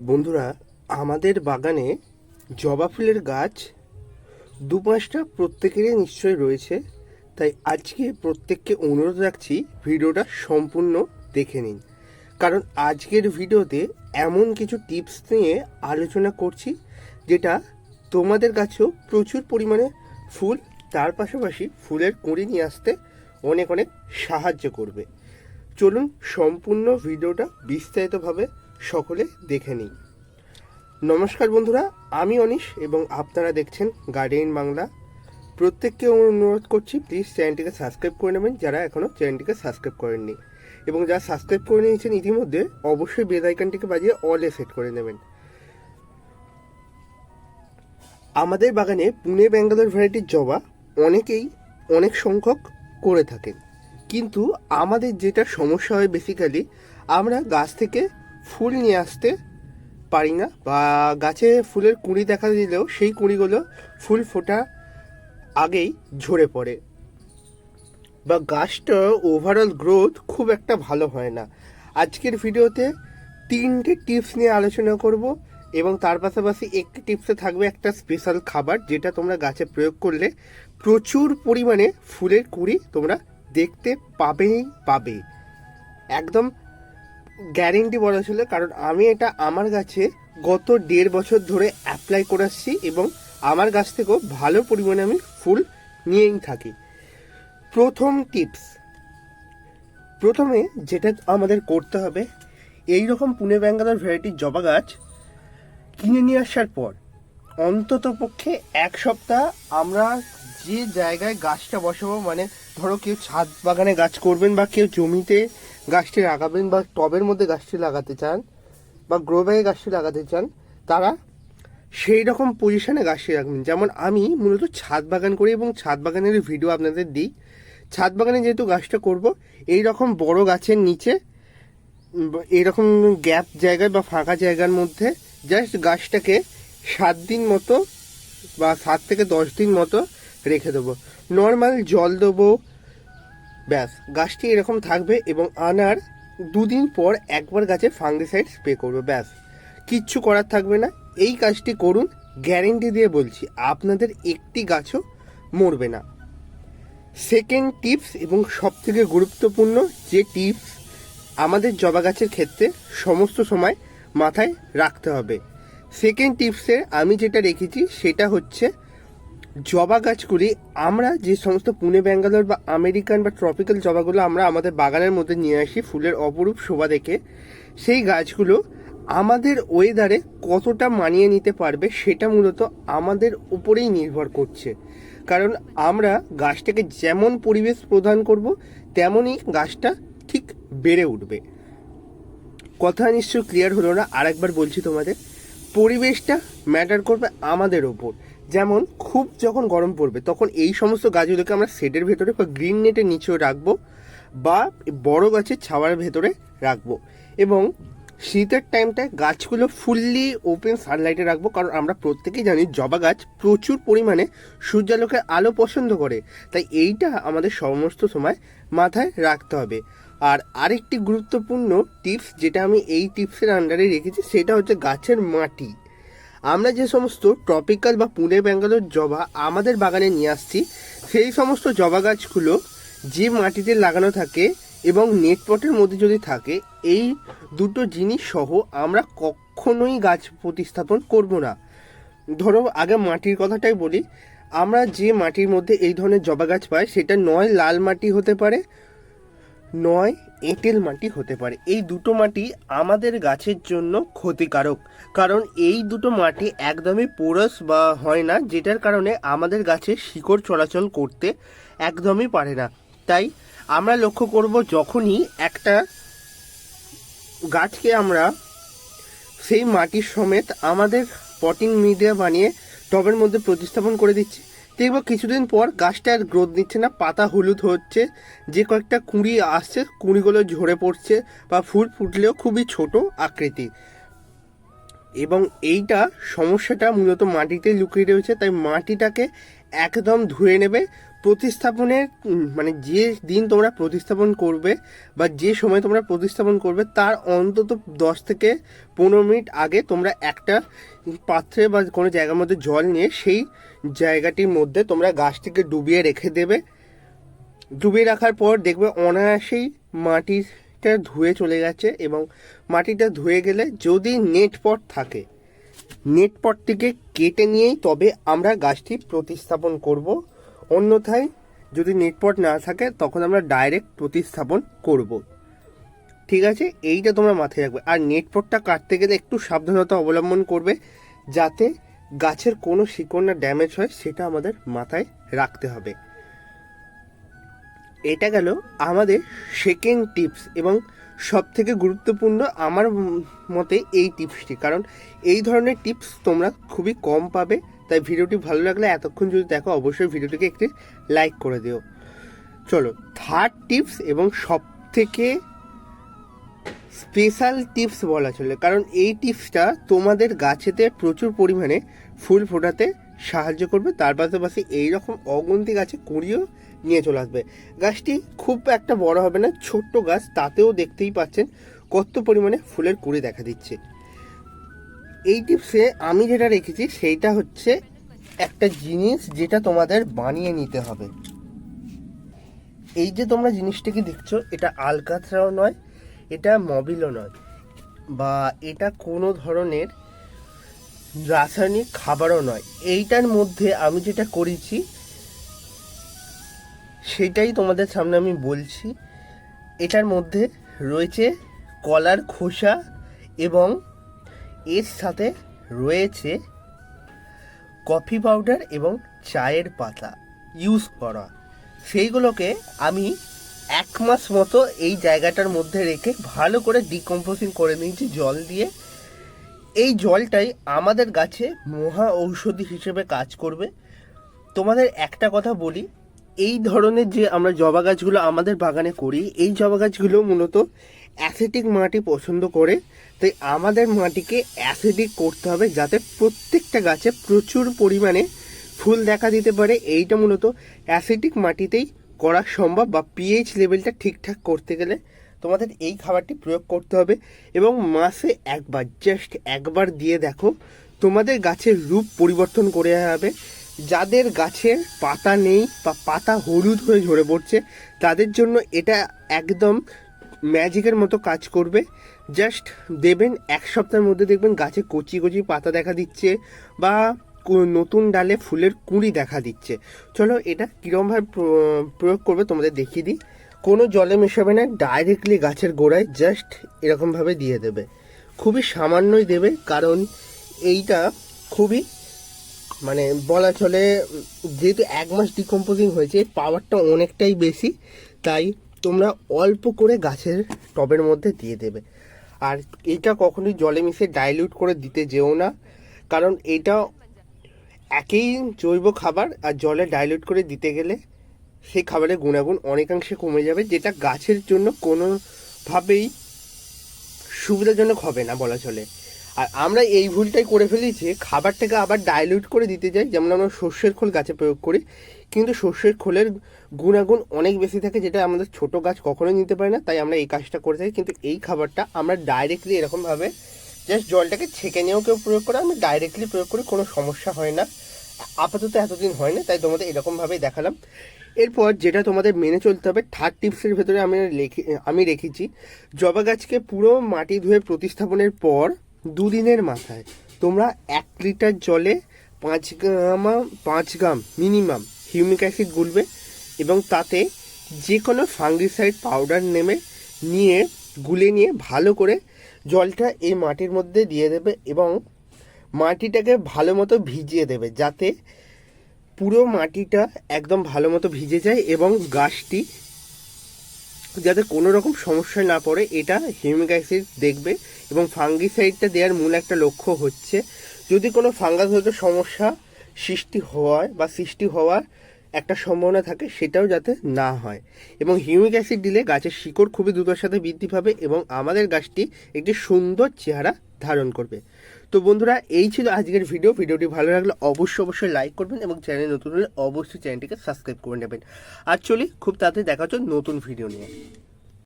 বন্ধুরা, আমাদের বাগানে জবা ফুলের গাছ দু পাঁচটা প্রত্যেকেরই নিশ্চয় রয়েছে, তাই আজকে প্রত্যেককে অনুরোধ রাখছি ভিডিওটা সম্পূর্ণ দেখে নিন। কারণ আজকের ভিডিওতে এমন কিছু টিপস নিয়ে আলোচনা করছি, যেটা তোমাদের কাছেও প্রচুর পরিমাণে ফুল, তার পাশাপাশি ফুলের কুঁড়ি নিয়ে আসতে অনেক অনেক সাহায্য করবে। চলুন সম্পূর্ণ ভিডিওটা বিস্তারিতভাবে সকলে দেখে নিই। নমস্কার বন্ধুরা, আমি অনিশ এবং আপনারা দেখছেন গার্ডেন বাংলা। প্রত্যেককে অনুরোধ করছি প্লিজ চ্যানেলটিকে সাবস্ক্রাইব করে নেবেন যারা এখনও চ্যানেলটিকে সাবস্ক্রাইব করেননি। এবং যারা সাবস্ক্রাইব করে নিয়েছেন ইতিমধ্যে, অবশ্যই বেল আইকনটিকে বাজিয়ে অলে সেট করে নেবেন। আমাদের বাগানে পুনে, ব্যাঙ্গালোর ভ্যারাইটির জবা অনেকেই অনেক সংখ্যক করে থাকেন। কিন্তু আমাদের যেটা সমস্যা হয় বেসিক্যালি আমরা গাছ থেকে ফুল নিয়ে আসতে পারি না বা গাছে ফুলের কুঁড়ি দেখা দিলেও সেই কুঁড়িগুলো ফুল ফোটা আগেই ঝরে পড়ে। বা গাছটা ওভারঅল গ্রোথ খুব একটা ভালো হয় না। আজকের ভিডিওতে তিনটে টিপস নিয়ে আলোচনা করব এবং তার পাশাপাশি একটি টিপসে থাকবে একটা স্পেশাল খাবার যেটা তোমরা গাছে প্রয়োগ করলে প্রচুর পরিমাণে ফুলের কুঁড়ি তোমরা দেখতে পাবেই পাবে। একদম গ্যারেন্টি বলা ছিল কারণ আমি এটা আমার গাছে গত দেড় বছর ধরে অ্যাপ্লাই করে আসছি এবং আমার গাছ থেকেও ভালো পরিমাণে আমি ফুল নিয়েই থাকি। প্রথম টিপস প্রথমে যেটা আমাদের করতে হবে এই রকম পুনে ব্যাঙ্গালোর ভ্যারাইটির জবা গাছ কিনে নিয়ে আসার পর অন্তত পক্ষে এক সপ্তাহ আমরা যে জায়গায় গাছটা বসাবো মানে ধরো কেউ ছাদ বাগানে গাছ করবেন বা কেউ জমিতে গাছটি লাগাবেন বা টবের মধ্যে গাছটি লাগাতে চান বা গ্রো ব্যাগে গাছটি লাগাতে চান, তারা সেই রকম পজিশনে গাছটি রাখবেন। যেমন আমি মূলত ছাদ বাগান করি এবং ছাদ বাগানের ভিডিও আপনাদের দিই। ছাদ বাগানে যেহেতু গাছটা করব, এই রকম বড় গাছের নিচে এরকম গ্যাপ জায়গায় বা ফাঁকা জায়গার মধ্যে জাস্ট গাছটাকে সাত দিন মতো বা সাত থেকে দশ দিন মতো রেখে দেবো। নর্মাল জল দেবো ব্যাস, গাছটি এরকম থাকবে এবং আনার দুদিন পর একবার গাছে ফাঙ্গিসাইড স্প্রে করবে, ব্যাস। কিচ্ছু করার থাকবে না। এই কাজটি করুন গ্যারেন্টি দিয়ে বলছি, আপনাদের একটি গাছও মরবে না। সেকেন্ড টিপস এবং সবথেকে গুরুত্বপূর্ণ যে টিপস আমাদের জবা গাছের ক্ষেত্রে সমস্ত সময় মাথায় রাখতে হবে। সেকেন্ড টিপসে আমি যেটা রেখেছি, সেটা হচ্ছে জবা গাছগুলি, আমরা যে সমস্ত পুনে, ব্যাঙ্গালোর বা আমেরিকান বা ট্রপিক্যাল জবাগুলো আমরা আমাদের বাগানের মধ্যে নিয়ে আসি, ফুলের অপরূপ শোভা দেখে, সেই গাছগুলো আমাদের ওয়েদারে কতটা মানিয়ে নিতে পারবে সেটা মূলত আমাদের উপরেই নির্ভর করছে। কারণ আমরা গাছটাকে যেমন পরিবেশ প্রদান করব তেমনই গাছটা ঠিক বেড়ে উঠবে। কথা নিশ্চয় ক্লিয়ার হলো না? আরেকবার বলছি তোমাদের, পরিবেশটা ম্যাটার করবে আমাদের ওপর যেমন খুব যখন গরম পড়বে, তখন এই সমস্ত গাছগুলোকে আমরা শেডের ভেতরে বা গ্রিন নেটের নিচেও রাখব বা বড় গাছের ছাওয়ার ভেতরে রাখব। এবং শীতের টাইমটায় গাছগুলো ফুললি ওপেন সানলাইটে রাখব, কারণ আমরা প্রত্যেকেই জানি জবা গাছ প্রচুর পরিমাণে সূর্যালোকের আলো পছন্দ করে। তাই এইটা আমাদের সমস্ত সময় মাথায় রাখতে হবে। আর আরেকটি গুরুত্বপূর্ণ টিপস যেটা আমি এই টিপসের আন্ডারে রেখেছি, সেটা হচ্ছে গাছের মাটি। আমরা যে সমস্ত ট্রপিক্যাল বা পুনে, ব্যাঙ্গালোর জবা আমাদের বাগানে নিয়ে আসছি, সেই সমস্ত জবা গাছগুলো যে মাটিতে লাগানো থাকে এবং নেট পটের মধ্যে যদি থাকে, এই দুটো জিনিস সহ আমরা কখনোই গাছ প্রতিস্থাপন করব না। ধরো, আগে মাটির কথাটাই বলি, আমরা যে মাটির মধ্যে এই ধরনের জবা গাছ পাই, সেটা নয় লাল মাটি হতে পারে নয়, এঁটেল মাটি হতে পারে। এই দুটো মাটি আমাদের গাছের জন্য ক্ষতিকারক। কারণ এই দুটো মাটি একদমই পোরস বা হয় না, যেটার কারণে আমাদের গাছের শিকড় চলাচল করতে একদমই পারে না। তাই আমরা লক্ষ্য করব যখনই একটা গাছকে আমরা সেই মাটির সমেত আমাদের পটিং মিডিয়া বানিয়ে টবের মধ্যে প্রতিস্থাপন করে দিচ্ছি দেখব কিছুদিন পর গাছটা আর গ্রোথ নিচ্ছে না, পাতা হলুদ হচ্ছে, যে কয়েকটা কুঁড়ি আসছে, কুঁড়িগুলো ঝরে পড়ছে বা ফুল ফুটলেও খুবই ছোট আকৃতি এবং এইটা সমস্যাটা মূলত মাটিতে লুকিয়ে রয়েছে, তাই মাটিটাকে একদম ধুয়ে নেবে প্রতিস্থাপনের মানে যে দিন তোমরা প্রতিস্থাপন করবে বা যে সময় তোমরা প্রতিস্থাপন করবে, তার অন্তত দশ থেকে পনেরো মিনিট আগে তোমরা একটা পাত্রে বা কোনো জায়গার মধ্যে জল নিয়ে সেই জায়গাটির মধ্যে তোমরা গাছটিকে ডুবিয়ে রেখে দেবে। ডুবিয়ে রাখার পর দেখবে অনায়াসেই মাটিটা ধুয়ে চলে গেছে এবং মাটিটা ধুয়ে গেলে যদি নেট পট থাকে, নেট পটটিকে কেটে নিয়েই তবে আমরা গাছটি প্রতিস্থাপন করব। অন্যথায় যদি নেট পট না থাকে, তখন আমরা ডাইরেক্ট প্রতিস্থাপন করব। ঠিক আছে? এইটা তোমরা মাথায় রাখবে। আর নেট পটটা কাটতে গেলে একটু সাবধানতা অবলম্বন করবে, যাতে গাছের কোনো শিকড় না ড্যামেজ হয়, সেটা আমাদের মাথায় রাখতে হবে। এটা গেল আমাদের সেকেন্ড টিপস এবং সব থেকে গুরুত্বপূর্ণ আমার মতে এই টিপসটি কারণ এই ধরনের টিপস তোমরা খুবই কম পাবে। তাই ভিডিওটি ভালো লাগলে এতক্ষণ যদি দেখো, অবশ্যই ভিডিওটিকে একটি লাইক করে দিও। চলো থার্ড টিপস এবং সব থেকে স্পেশাল টিপস বলা চলে। কারণ এই টিপসটা তোমাদের গাছেতে প্রচুর পরিমাণে ফুল ফোটাতে সাহায্য করবে। তার পাশাপাশি এইরকম অগন্তি গাছে কুড়িও নিয়ে চলে আসবে। গাছটি খুব একটা বড় হবে না, ছোট্ট গাছ, তাতেও দেখতেই পাচ্ছেন কত পরিমাণে ফুলের কুড়ি দেখা দিচ্ছে। এই টিপসে আমি যেটা রেখেছি সেইটা হচ্ছে একটা জিনিস যেটা তোমাদের বানিয়ে নিতে হবে। এই যে তোমরা জিনিসটাকে দেখছ, এটা আলকাতরাও নয়, এটা মবিলও নয় বা এটা কোনো ধরনের রাসায়নিক খাবারও নয়। এইটার মধ্যে আমি যেটা করেছি, সেটাই তোমাদের সামনে আমি বলছি। এটার মধ্যে রয়েছে কলার খোসা এবং এর সাথে রয়েছে কফি পাউডার এবং চায়ের পাতা ইউজ করা। সেইগুলোকে আমি এক মাস মতো এই জায়গাটার মধ্যে রেখে ভালো করে ডিকম্পোজিং করে নিয়েছি জল দিয়ে। এই জলটাই আমাদের গাছে মহা ঔষধি হিসেবে কাজ করবে। তোমাদের একটা কথা বলি, এই ধরনের যে আমরা জবা গাছগুলো আমাদের বাগানে করি, এই জবা গাছগুলো মূলত অ্যাসিডিক মাটি পছন্দ করে, তাই আমাদের মাটিকে অ্যাসিডিক করতে হবে যাতে প্রত্যেকটা গাছে প্রচুর পরিমাণে ফুল দেখা দিতে পারে। এইটা মূলত অ্যাসিডিক মাটিতেই করা সম্ভব বা পিএইচ লেভেলটা ঠিকঠাক করতে গেলে তোমাদের এই খাবারটি প্রয়োগ করতে হবে এবং মাসে একবার জাস্ট একবার দিয়ে দেখো তোমাদের গাছের রূপ পরিবর্তন করে হবে। যাদের গাছের পাতা নেই বা পাতা হলুদ হয়ে ঝরে পড়ছে, তাদের জন্য এটা একদম ম্যাজিকের মতো কাজ করবে। জাস্ট দেবেন এক সপ্তাহের মধ্যে দেখবেন গাছে কচি কচি পাতা দেখা দিচ্ছে বা নতুন ডালে ফুলের কুঁড়ি দেখা দিচ্ছে। চলো এটা কীরকমভাবে প্র- প্রয়োগ করবে তোমাদের দেখিয়ে দিই। কোনো জলে মেশাবে না ডাইরেক্টলি গাছের গোড়ায় জাস্ট এরকমভাবে দিয়ে দেবে। খুবই সামান্যই দেবে, কারণ এইটা খুবই মানে বলা চলে, যেহেতু এক মাস ডিকম্পোজিং হয়েছে পাওয়ারটা অনেকটাই বেশি, তাই তোমরা অল্প করে গাছের টবের মধ্যে দিয়ে দেবে। আর এটা কখনোই জলে মিশে ডাইলিউট করে দিতে যেও না, কারণ এটা একই জৈব খাবার, আর জলে ডাইলিউট করে দিতে গেলে সেই খাবারের গুণাগুণ অনেকাংশে কমে যাবে, যেটা গাছের জন্য কোনোভাবেই সুবিধাজনক হবে না বলা চলে। আর আমরা এই ভুলটাই করে ফেলি যে খাবারটাকে আবার ডাইলিউট করে দিতে যাই, যেমন আমরা সর্ষের খোল গাছে প্রয়োগ করি কিন্তু সর্ষের খোলের গুণাগুণ অনেক বেশি থাকে যেটা আমাদের ছোট গাছ কখনোই নিতে পারে না, তাই আমরা এই কাজটা করে থাকি। কিন্তু এই খাবারটা আমরা ডাইরেক্টলি এরকমভাবে জাস্ট জলটাকে ছেঁকে নিয়েও কেউ প্রয়োগ করে, আমি ডাইরেক্টলি প্রয়োগ করি, কোনো সমস্যা হয় না। আপাতত এতদিন হয় না তাই তোমাদের এরকমভাবেই দেখালাম। এরপর যেটা তোমাদের মেনে চলতে হবে থার্ড টিপসের ভেতরে আমি লেখি, আমি রেখেছি, জবা গাছকে পুরো মাটি ধুয়ে প্রতিস্থাপনের পর দুদিনের মাথায় তোমরা এক লিটার জলে পাঁচ গ্রাম পাঁচ গ্রাম মিনিমাম হিউমিক অ্যাসিড গুলবে এবং তাতে যে কোনো ফাঙ্গিসাইড পাউডার নেমে নিয়ে, গুলে নিয়ে ভালো করে জলটা এই মাটির মধ্যে দিয়ে দেবে এবং মাটিটাকে ভালো মতো ভিজিয়ে দেবে যাতে পুরো মাটিটা একদম ভালো মতো ভিজে যায় এবং গাছটি যাতে কোনো রকম সমস্যায় না পড়ে, এটা হিউমিক অ্যাসিড দেখবে এবং ফাঙ্গিসাইডটা দেওয়ার মূল একটা লক্ষ্য হচ্ছে। যদি কোনো ফাঙ্গাসগত সমস্যা সৃষ্টি হয় বা সৃষ্টি হওয়ার একটা সম্ভাবনা থাকে, সেটাও যাতে না হয়। এবং হিউমিক অ্যাসিড দিলে গাছের শিকড় খুবই দ্রুতর সাথে বৃদ্ধি পাবে এবং আমাদের গাছটি একটি সুন্দর চেহারা ধারণ করবে। তো বন্ধুরা, এই ছিল আজকের ভিডিও। ভিডিওটি ভালো লাগলে অবশ্যই অবশ্যই লাইক করবেন এবং চ্যানেল নতুন হলে অবশ্যই চ্যানেলটিকে সাবস্ক্রাইব করে নেবেন। আর চলি, খুব তাড়াতাড়ি দেখা হচ্ছে নতুন ভিডিও নিয়ে।